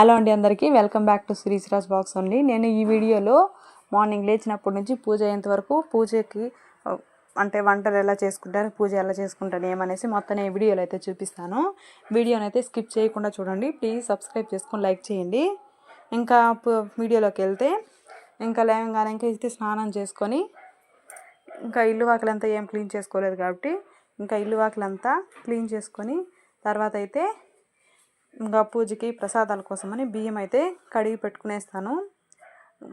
Hello అండి అందరికీ. Welcome back to Srishraj box only నేను ఈ వీడియోలో మార్నింగ్ లేచినప్పటి నుంచి పూజ అయ్యేంత వరకు పూజకి అంటే వంటలు ఎలా చేసుకుంటారు పూజ ఎలా చేసుకుంటారు ఏమనేసి మొత్తం నేను ఈ వీడియోలో అయితే చూపిస్తాను. వీడియోని అయితే స్కిప్ చేయకుండా చూడండి. ప్లీజ్ సబ్స్క్రైబ్ చేసుకొని లైక్ చేయండి. ఇంకా వీడియోలోకి వెళ్తే ఇంకా లేవగానే ఇంకా అయితే స్నానం చేసుకొని ఇంకా ఇల్లు వాకిలంతా ఏం క్లీన్ చేసుకోలేదు కాబట్టి ఇంకా ఇల్లు వాకిలంతా క్లీన్ చేసుకొని తర్వాత అయితే ఇంకా పూజకి ప్రసాదాల కోసమని బియ్యం అయితే కడిగి పెట్టుకునేస్తాను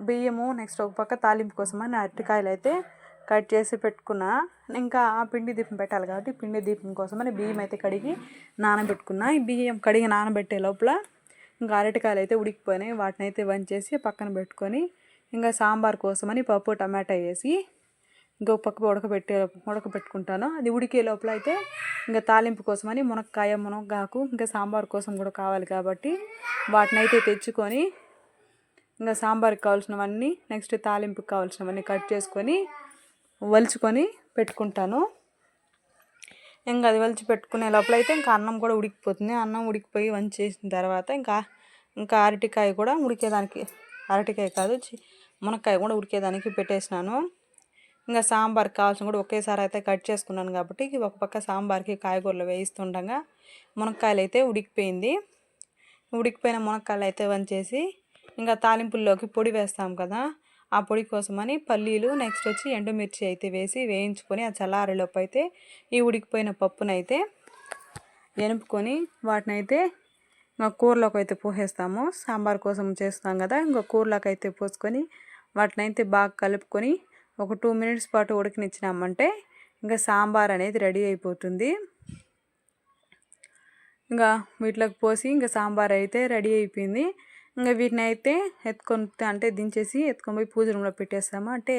బియ్యము నెక్స్ట్ ఒక పక్క తాలింపు కోసమని అరటికాయలు అయితే కట్ చేసి పెట్టుకున్నా ఇంకా ఆ పిండి దీపం పెట్టాలి కాబట్టి పిండి దీపం కోసమని బియ్యం అయితే కడిగి నానబెట్టుకున్నా. ఈ బియ్యం కడిగి నానబెట్టే లోపల ఇంకా అరటికాయలు అయితే ఉడికిపోయినాయి. వాటిని అయితే వంచేసి పక్కన పెట్టుకొని ఇంకా సాంబార్ కోసమని పప్పు టమాటా వేసి ఇంకొక పక్క ఉడకబెట్టే ఉడకబెట్టుకుంటాను అది ఉడికే లోపల అయితే ఇంకా తాలింపు కోసమని మునక్కాయ మునగాకు ఇంకా సాంబార్ కోసం కూడా కావాలి కాబట్టి వాటిని అయితే తెచ్చుకొని ఇంకా సాంబార్కి కావాల్సినవన్నీ నెక్స్ట్ తాలింపుకి కావాల్సినవన్నీ కట్ చేసుకొని వలుచుకొని పెట్టుకుంటాను. ఇంకా అది వలిచి పెట్టుకునే లోపల అయితే ఇంకా అన్నం కూడా ఉడికిపోతుంది. అన్నం ఉడికిపోయి వంచేసిన తర్వాత ఇంకా ఇంకా అరటికాయ కూడా ఉడికేదానికి అరటికాయ కాదు చి- మునక్కాయ కూడా ఉడికేదానికి పెట్టేసినాను. ఇంకా సాంబార్కి కావాల్సిన కూడా ఒకేసారి అయితే కట్ చేసుకున్నాను కాబట్టి ఒక పక్క సాంబార్కి కాయగూరలు వేయిస్తుండగా మునక్కాయలు అయితే ఉడికిపోయింది. ఉడికిపోయిన మునక్కాయలు అయితే వంచేసి ఇంకా తాలింపుల్లోకి పొడి వేస్తాం కదా ఆ పొడి కోసమని పల్లీలు నెక్స్ట్ వచ్చి ఎండుమిర్చి అయితే వేసి వేయించుకొని ఆ చల్లారేలోపు అయితే ఈ ఉడికిపోయిన పప్పునైతే ఎనుపుకొని వాటినైతే ఇంకా కూరలోకి అయితే పోసేస్తాము. సాంబార్ కోసం చేస్తాం కదా ఇంకా కూరలోకి అయితే పోసుకొని వాటినైతే బాగా కలుపుకొని ఒక టూ మినిట్స్ పాటు ఉడకనిచ్చినామంటే ఇంకా సాంబార్ అనేది రెడీ అయిపోతుంది. ఇంకా వీటిలోకి పోసి ఇంకా సాంబార్ అయితే రెడీ అయిపోయింది. ఇంకా వీటిని అయితే ఎత్తుకొని అంటే దించేసి ఎత్తుకొని పోయి పూజ రూమ్లో పెట్టేస్తాము. అంటే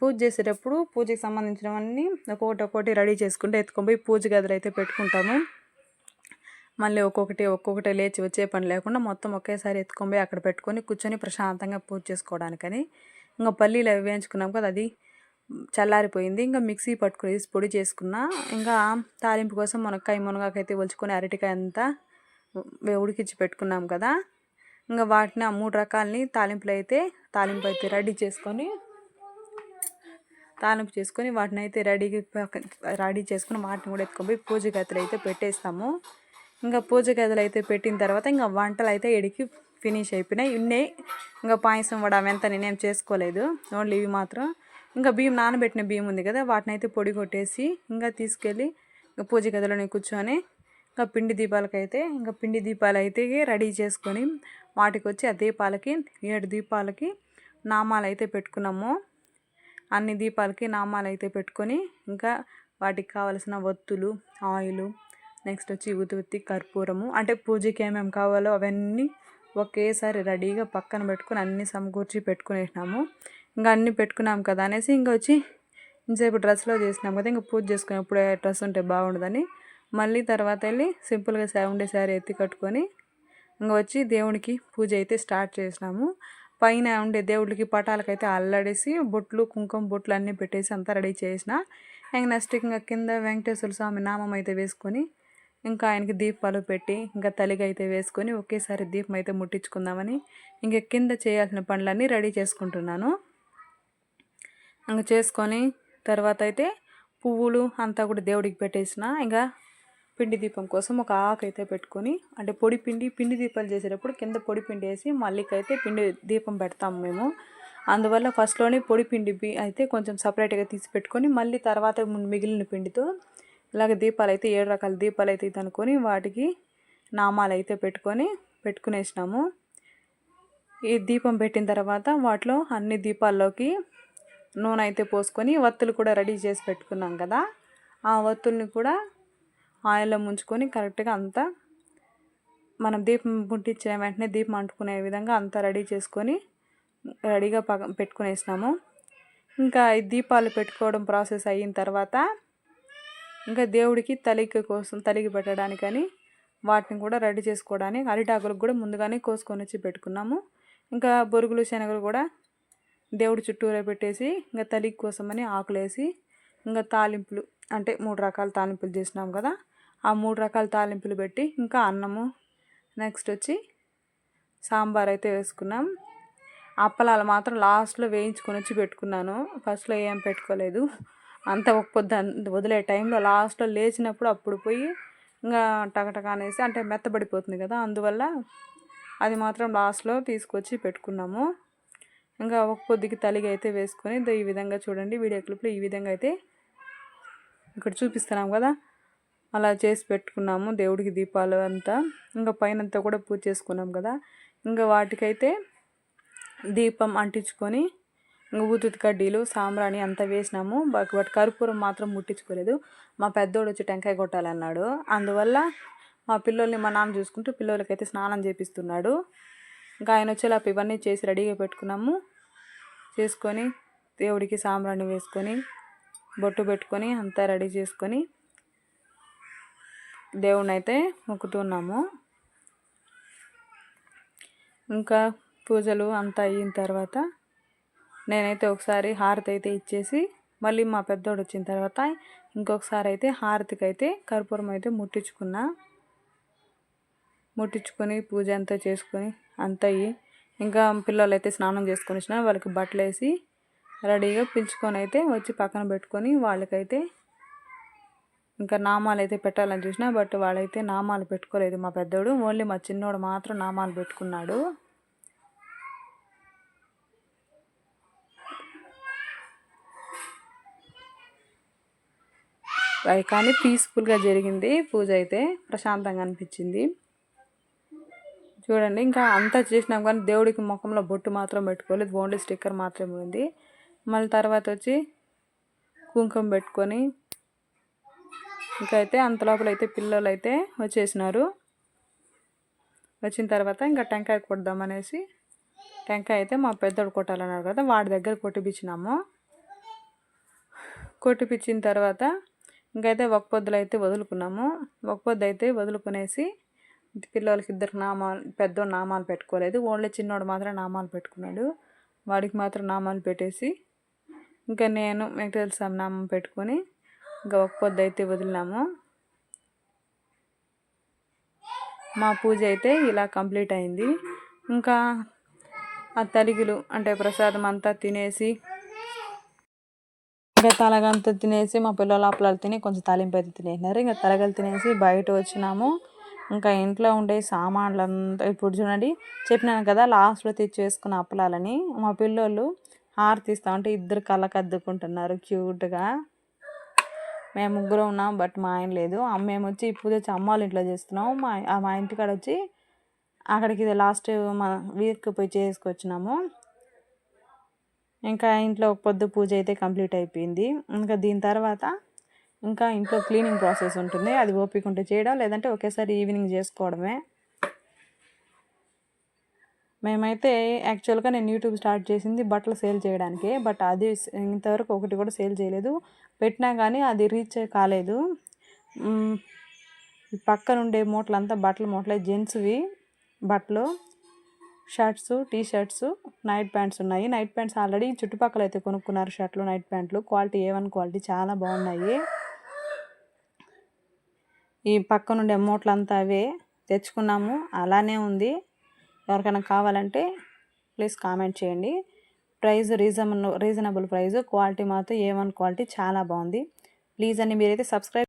పూజ చేసేటప్పుడు పూజకి సంబంధించినవన్నీ ఒక్కొక్కటి ఒక్కొక్కటి రెడీ చేసుకుంటే ఎత్తుకొని పోయి పూజ గదిలో అయితే పెట్టుకుంటాము. మళ్ళీ ఒక్కొక్కటి ఒక్కొక్కటి లేచి వచ్చే పని లేకుండా మొత్తం ఒకేసారి ఎత్తుకొని పోయి అక్కడ పెట్టుకొని కూర్చొని ప్రశాంతంగా పూజ చేసుకోవడానికని ఇంకా పల్లీలు అవి వేయించుకున్నాం కదా అది చల్లారిపోయింది. ఇంకా మిక్సీ పట్టుకుని పొడి చేసుకున్న. ఇంకా తాలింపు కోసం మునక్కాయ మునగాకైతే ఒలుచుకొని అరటికాయ అంతా ఉడికించి పెట్టుకున్నాం కదా. ఇంకా వాటిని ఆ మూడు రకాలని తాలింపులు అయితే తాలింపు అయితే రెడీ చేసుకొని తాలింపు చేసుకొని వాటిని అయితే రెడీకి రెడీ చేసుకుని వాటిని కూడా ఎత్తుకొని పోయి పూజ గదిలో అయితే పెట్టేస్తాము. ఇంకా పూజ గదిలో అయితే పెట్టిన తర్వాత ఇంకా వంటలు అయితే ఎడికి ఫినిష్ అయిపోయినాయి. ఉన్నాయి ఇంకా పాయసం వడ అవంతా నేనేం చేసుకోలేదు. ఓన్లీ ఇవి మాత్రం. ఇంకా బియ్యం నానబెట్టిన బియ్యం ఉంది కదా వాటిని అయితే పొడి కొట్టేసి ఇంకా తీసుకెళ్ళి ఇంకా పూజ గదిలోనే కూర్చొని ఇంకా పిండి దీపాలకైతే ఇంకా పిండి దీపాలు అయితే రెడీ చేసుకొని వాటికి వచ్చి ఆ దీపాలకి ఏడు దీపాలకి నామాలు అయితే పెట్టుకున్నాము. అన్ని దీపాలకి నామాలు అయితే పెట్టుకొని ఇంకా వాటికి కావలసిన ఒత్తులు ఆయిలు నెక్స్ట్ వచ్చి ఉత్తి కర్పూరము అంటే పూజకి ఏమేమి కావాలో అవన్నీ ఒకేసారి రెడీగా పక్కన పెట్టుకొని అన్ని సమకూర్చి పెట్టుకునేసినాము. ఇంకా అన్ని పెట్టుకున్నాం కదా అనేసి ఇంకా వచ్చి ఇంతసేపు డ్రెస్లో చేసినాం కదా ఇంకా పూజ చేసుకునేప్పుడు డ్రెస్ ఉంటే బాగుండదని. మళ్ళీ తర్వాత వెళ్ళి సింపుల్గా ఉండే శారీ ఎత్తి కట్టుకొని ఇంకా వచ్చి దేవునికి పూజ అయితే స్టార్ట్ చేసినాము. పైన ఉండే దేవుడికి పటాలకైతే అల్లడేసి బొట్లు కుంకుమ బొట్లు అన్నీ పెట్టేసి అంతా రెడీ చేసిన. ఇంకా నెక్స్ట్ ఇంకా కింద వెంకటేశ్వర స్వామి నామం అయితే వేసుకొని ఇంకా ఆయనకి దీపాలు పెట్టి ఇంకా తలిగ అయితే వేసుకొని ఒకేసారి దీపం అయితే ముట్టించుకుందామని ఇంకా కింద చేయాల్సిన పనులన్నీ రెడీ చేసుకుంటున్నాను. ఇంకా చేసుకొని తర్వాత అయితే పువ్వులు అంతా కూడా దేవుడికి పెట్టేసిన. ఇంకా పిండి దీపం కోసం ఒక ఆకు అయితే పెట్టుకొని అంటే పొడి పిండి పిండి దీపాలు చేసేటప్పుడు కింద పొడి పిండి వేసి మళ్ళీకైతే పిండి దీపం పెడతాము మేము. అందువల్ల ఫస్ట్లోనే పొడి పిండి బి- అయితే కొంచెం సపరేట్గా తీసి పెట్టుకొని మళ్ళీ తర్వాత మిగిలిన పిండితో ఇలాగ దీపాలు అయితే ఏడు రకాల దీపాలు అయితే ఇది అనుకొని వాటికి నామాలు అయితే పెట్టుకొని పెట్టుకునేసినాము. ఈ దీపం పెట్టిన తర్వాత వాటిలో అన్ని దీపాల్లోకి నూనె అయితే పోసుకొని వత్తులు కూడా రెడీ చేసి పెట్టుకున్నాం కదా. ఆ వత్తుల్ని కూడా ఆయిల్లో ముంచుకొని కరెక్ట్గా అంతా మనం దీపం పుట్టించిన వెంటనే దీపం అంటుకునే విధంగా అంతా రెడీ చేసుకొని రెడీగా పగ పెట్టుకునేసినాము. ఇంకా ఈ దీపాలు పెట్టుకోవడం ప్రాసెస్ అయిన తర్వాత ఇంకా దేవుడికి తలికి కోసం తలికి పెట్టడానికని వాటిని కూడా రెడీ చేసుకోవడానికి అరిటాకులకు కూడా ముందుగానే కోసుకొని వచ్చి పెట్టుకున్నాము. ఇంకా బొరుగులు శనగలు కూడా దేవుడి చుట్టూరా పెట్టేసి ఇంకా తలికి కోసమని ఆకులేసి ఇంకా తాలింపులు అంటే మూడు రకాల తాలింపులు చేసినాం కదా ఆ మూడు రకాల తాలింపులు పెట్టి ఇంకా అన్నము నెక్స్ట్ వచ్చి సాంబార్ అయితే వేసుకున్నాం. అప్పలాలు మాత్రం లాస్ట్లో వేయించుకొని వచ్చి పెట్టుకున్నాను. ఫస్ట్లో ఏం పెట్టుకోలేదు. అంత ఒక పొద్దు వదిలే టైంలో లాస్ట్లో లేచినప్పుడు అప్పుడు పోయి ఇంకా టకటక అనేసి అంటే మెత్తబడిపోతుంది కదా అందువల్ల అది మాత్రం లాస్ట్లో తీసుకొచ్చి పెట్టుకున్నాము. ఇంకా ఒక పొద్దుకి తలిగి అయితే వేసుకొని ఈ విధంగా చూడండి వీడియో క్లిప్లో ఈ విధంగా అయితే ఇక్కడ చూపిస్తున్నాం కదా. అలా చేసి పెట్టుకున్నాము దేవుడికి దీపాలు అంతా. ఇంకా పైనంతా కూడా పూజ చేసుకున్నాం కదా. ఇంకా వాటికైతే దీపం అంటించుకొని ఊతుతి కడ్డీలు సాంబ్రాణి అంతా వేసినాము. బట్ కర్పూరం మాత్రం ముట్టించుకోలేదు. మా పెద్దోడు వచ్చి టెంకాయ కొట్టాలన్నాడు. అందువల్ల మా పిల్లల్ని మా నాన్న చూసుకుంటూ పిల్లలకైతే స్నానం చేపిస్తున్నాడు. ఇంకా ఆయన వచ్చేలాపు ఇవన్నీ చేసి రెడీగా పెట్టుకున్నాము. చేసుకొని దేవుడికి సాంబ్రాణి వేసుకొని బొట్టు పెట్టుకొని అంతా రెడీ చేసుకొని దేవుణ్ణి అయితే మొక్కుతున్నాము. ఇంకా పూజలు అంతా అయిన తర్వాత నేనైతే ఒకసారి హారతి అయితే ఇచ్చేసి మళ్ళీ మా పెద్దోడు వచ్చిన తర్వాత ఇంకొకసారి అయితే హారతికి అయితే కర్పూరం అయితే ముట్టించుకున్నా. ముట్టించుకొని పూజ అంతా చేసుకొని అంతా అయ్యి ఇంకా పిల్లలు అయితే స్నానం చేసుకొని వచ్చిన వాళ్ళకి బట్టలు వేసి రెడీగా పిలుచుకొని అయితే వచ్చి పక్కన పెట్టుకొని వాళ్ళకైతే ఇంకా నామాలు అయితే పెట్టాలని చూసినా బట్ వాళ్ళైతే నామాలు పెట్టుకోలేదు మా పెద్దోడు. ఓన్లీ మా చిన్నోడు మాత్రం నామాలు పెట్టుకున్నాడు. కానీ పీస్ఫుల్గా జరిగింది. పూజ అయితే ప్రశాంతంగా అనిపించింది. చూడండి ఇంకా అంతా చేసినాం కానీ దేవుడికి ముఖంలో బొట్టు మాత్రం పెట్టుకోలేదు. ఓన్లీ స్టిక్కర్ మాత్రమే ఉంది. మళ్ళీ తర్వాత వచ్చి కుంకుమ పెట్టుకొని ఇంకా అయితే అంత లోపల అయితే పిల్లలు అయితే వచ్చేసినారు. వచ్చిన తర్వాత ఇంకా టెంకాయ కొడదామనేసి టెంకాయ అయితే మా పెద్దోడు కొట్టాలన్నారు కదా వాడి దగ్గర కొట్టిపించినాము కొట్టిపించిన తర్వాత ఇంకైతే ఒక పొద్దులు అయితే వదులుకున్నాము. ఒక పొద్దు అయితే వదులుకునేసి పిల్లలకి ఇద్దరు నామాలు పెద్ద నామాలు పెట్టుకోలేదు. ఓన్లీ చిన్నోడు మాత్రం నామాలు పెట్టుకున్నాడు. వాడికి మాత్రం నామాలు పెట్టేసి ఇంకా నేను వెంకటేశ్వర స్వామి నామం పెట్టుకొని ఇంకా ఒక పొద్దు అయితే వదిలినాము. మా పూజ అయితే ఇలా కంప్లీట్ అయింది. ఇంకా ఆ తలిగులు అంటే ప్రసాదం అంతా తినేసి ఇంకా తలగంత తినేసి మా పిల్లలు అప్పలాలు తిని కొంచెం తాలింపు అయితే తినేసినారు. ఇంకా తలగలు తినేసి బయట వచ్చినాము. ఇంకా ఇంట్లో ఉండే సామాన్లు అంతా ఇప్పుడు చూడండి చెప్పినాను కదా లాస్ట్లో తెచ్చి వేసుకున్న అప్పలాలని. మా పిల్లోళ్ళు హారతి ఇస్తా ఉంటే ఇద్దరు కళ్ళకద్దుకుంటున్నారు క్యూట్గా. మేము ముగ్గురు ఉన్నాం బట్ మా ఆయన లేదు. మేము వచ్చి పూజ వచ్చి అమ్మ ఇంట్లో చేస్తున్నాం మా మా ఇంటికాడ వచ్చి అక్కడికి లాస్ట్ మా వీక్ పోయి చేసుకొచ్చినాము. ఇంకా ఇంట్లో పొద్దు పూజ అయితే కంప్లీట్ అయిపోయింది. ఇంకా దీని తర్వాత ఇంకా ఇంట్లో క్లీనింగ్ ప్రాసెస్ ఉంటుంది. అది ఓపిక ఉంటే చేయడం లేదంటే ఒకేసారి ఈవినింగ్ చేసుకోవడమే. మేమైతే యాక్చువల్గా నేను యూట్యూబ్ స్టార్ట్ చేసింది బట్టలు సేల్ చేయడానికి బట్ అది ఇంతవరకు ఒకటి కూడా సేల్ చేయలేదు. పెట్టినా కానీ అది రీచ్ కాలేదు. పక్కనుండే మూటలంతా బట్టల మూటలే జెంట్స్వి బట్టలు. Shirts T shirts night pants ఉన్నాయి. నైట్ ప్యాంట్స్ ఆల్రెడీ చుట్టుపక్కల అయితే కొనుక్కున్నారు షర్ట్లు నైట్ ప్యాంట్లు. క్వాలిటీ ఏ వన్ క్వాలిటీ చాలా బాగున్నాయి. ఈ పక్క నుండి మూటలంతా అవే తెచ్చుకున్నాము. అలానే ఉంది. ఎవరికైనా కావాలంటే ప్లీజ్ కామెంట్ చేయండి. Price reason reasonable price. Quality మాత్రం ఏ వన్ క్వాలిటీ చాలా బాగుంది. ప్లీజ్ అని మీరైతే సబ్స్క్రైబ్